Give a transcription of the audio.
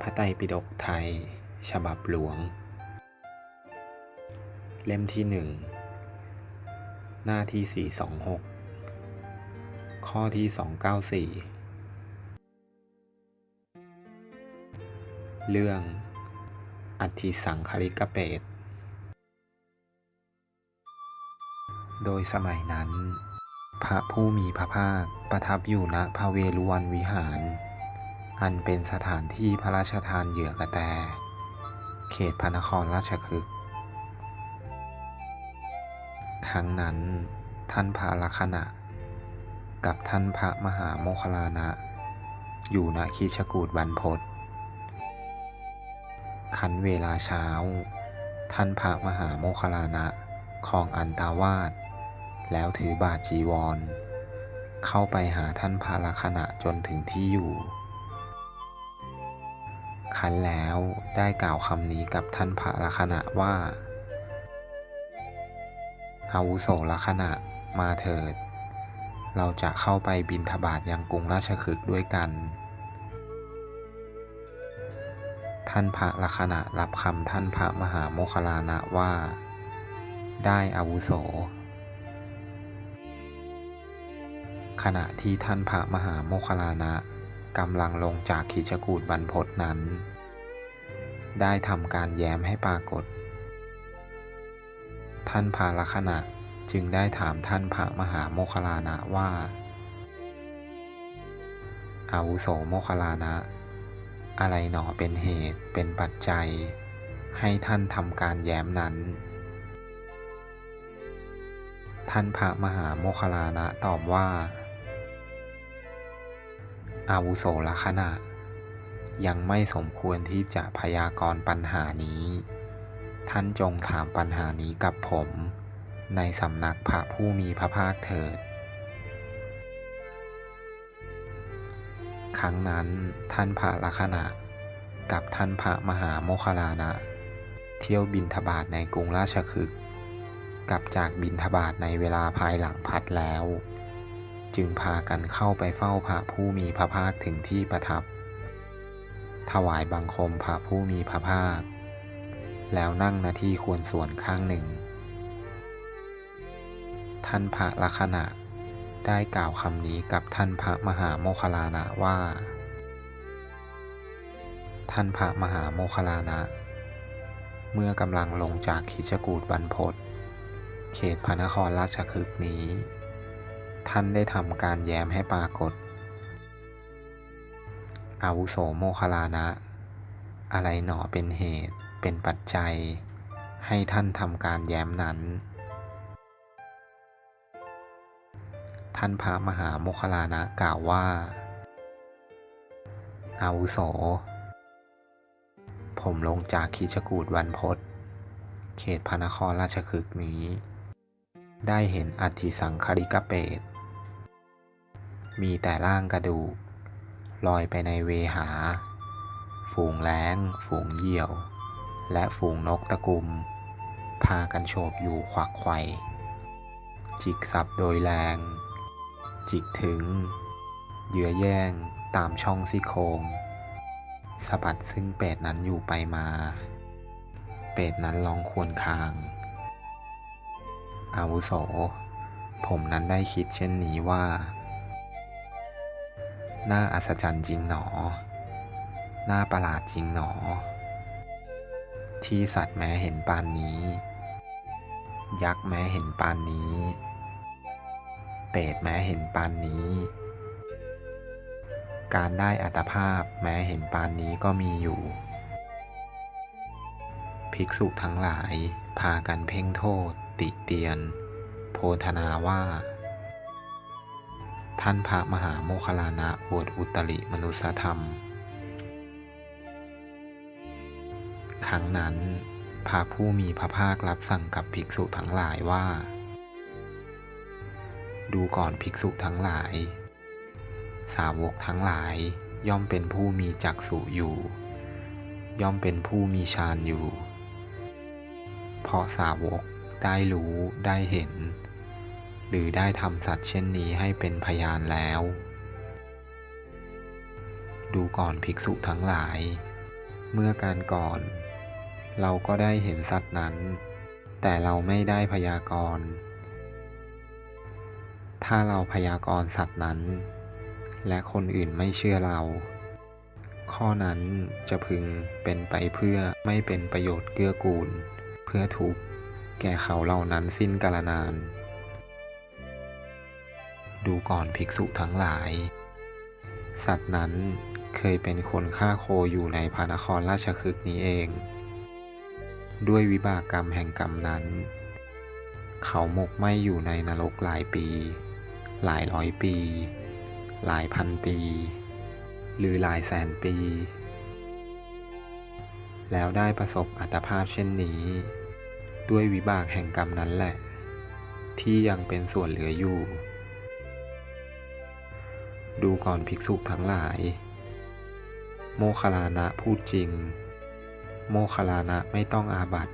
พระไตรปิฎกไทย ฉบับหลวง เล่มที่หนึ่งหน้าที่ 426 ข้อที่ 294 เรื่อง อัติสังคลิกเปต โดยสมัยนั้น พระผู้มีพระภาคประทับอยู่ณพระเวรุวันวิหาร อันเป็นสถานที่พระราชทานเหยื่อกระแต เขตพระนครราชคฤห์ครั้งนั้นท่านพระลักษณะ กับท่านพระมหาโมคลานะ อยู่ณคิชกูดบรรพตคันเวลาเช้า ท่านพระมหาโมคลานะคลองอันตาวาสแล้วถือบาทจีวร เข้าไปหาท่านพระลักษณะจนถึงที่อยู่ คันแล้วได้กล่าวคำนี้กับท่านพระลักษณะว่า อาวุโสลักษณะมาเถิด เราจะเข้าไปบินทบาทยังกรุงราชคฤห์ด้วยกัน ท่านพระลักษณะรับคำท่านพระมหาโมคลานะว่า ได้อาวุโส ขณะที่ท่านพระมหาโมคลานะ กำลังลงจากขีชกูดบรรพตนั้น ได้ทำการแย้มให้ปรากฏ ท่านพระลักณะจึงได้ถามท่านพระมหาโมคลานะว่าอาวุโสโมคลานะ อะไรหนอเป็นเหตุเป็นปัจจัย ให้ท่านทำการแย้มนั้น ท่านพระมหาโมคลานะตอบว่า อาวุโสลักษณะ ยังไม่สมควรที่จะพยากรณ์ปัญหานี้ ท่านจงถามปัญหานี้กับผม ในสำนักพระผู้มีพระภาคเถิด ครั้งนั้นท่านพระลักษณะ กับท่านพระมหาโมคลลานะ เที่ยวบินทบาทในกรุงราชคฤห์กลับจากบินทบาทในเวลาภายหลังพัดแล้ว จึงพากันเข้าไปเฝ้าพระผู้มีพระภาคถึงที่ประทับ ถวายบังคมพระผู้มีพระภาค แล้วนั่งณที่ควรส่วนข้างหนึ่ง ท่านพระลักษณะได้กล่าวคำนี้กับท่านพระมหาโมคลานะว่า ท่านพระมหาโมคลานะ เมื่อกำลังลงจากคิชกูดบรรพตเขตพระนครราชคฤห์นี้ ท่านได้ทำการแย้มให้ปรากฏ อาวุโสโมคลานะ อะไรหนอเป็นเหตุเป็นปัจจัย ให้ท่านทำการแย้มนั้น ท่านพระมหาโมคลานะกล่าวว่า อาวุโส ผมลงจากคิชกูดวันพศเขตพระนครราชคฤห์นี้ได้เห็นอัฐิสังคริกเปต มีแต่ร่างกระดูก ลอยไปในเวหา ฝูงแล้ง ฝูงเหยี่ยว และฝูงนกตะกุม พากันโฉบอยู่ขวักไข่จิกสับโดยแรง จิกถึง เยื้อแย่งตามช่องซี่โครงสะบัดซึ่งเป็ดนั้นอยู่ไปมา เป็ดนั้นร้องควรคาง อาวุโส ผมนั้นได้คิดเช่นนี้ว่า น่าอัศจรรย์จริงหนอ น่าประหลาดจริงหนอ ที่สัตว์แม้เห็นปานนี้ ยักษ์แม้เห็นปานนี้ เปรตแม้เห็นปานนี้ การได้อัตภาพแม้เห็นปานนี้ก็มีอยู่ ภิกษุทั้งหลายพากันเพ่งโทษติเตียน โพธนาว่า ท่านพระมหาโมคลลานะอวดอุตริมนุสธรรม ครั้งนั้น พระผู้มีพระภาครับสั่งกับภิกษุทั้งหลายว่า ดูก่อนภิกษุทั้งหลาย สาวกทั้งหลายย่อมเป็นผู้มีจักษุอยู่ ย่อมเป็นผู้มีฌานอยู่ เพราะสาวกได้รู้ได้เห็น หรือได้ทำสัตว์เช่นนี้ให้เป็นพยานแล้ว ดูก่อนภิกษุทั้งหลาย เมื่อการก่อน เราก็ได้เห็นสัตว์นั้น แต่เราไม่ได้พยากรณ์ ถ้าเราพยากรณ์สัตว์นั้น และคนอื่นไม่เชื่อเรา ข้อนั้นจะพึงเป็นไปเพื่อไม่เป็นประโยชน์เกื้อกูล เพื่อทุกข์แก่เขาเหล่านั้นสิ้นกาลนาน ดูก่อนภิกษุทั้งหลาย สัตว์นั้นเคยเป็นคนฆ่าโคอยู่ในพระนครราชคฤห์นี้เอง ด้วยวิบากกรรมแห่งกรรมนั้น เขาหมกไหมอยู่ในนรกหลายปี หลายร้อยปี หลายพันปี หรือหลายแสนปี แล้วได้ประสบอัตภาพเช่นนี้ ด้วยวิบากแห่งกรรมนั้นแหละ ที่ยังเป็นส่วนเหลืออยู่ ดูก่อนภิกษุทั้งหลาย โมคลานะพูดจริง โมคลลานะไม่ต้องอาบัติ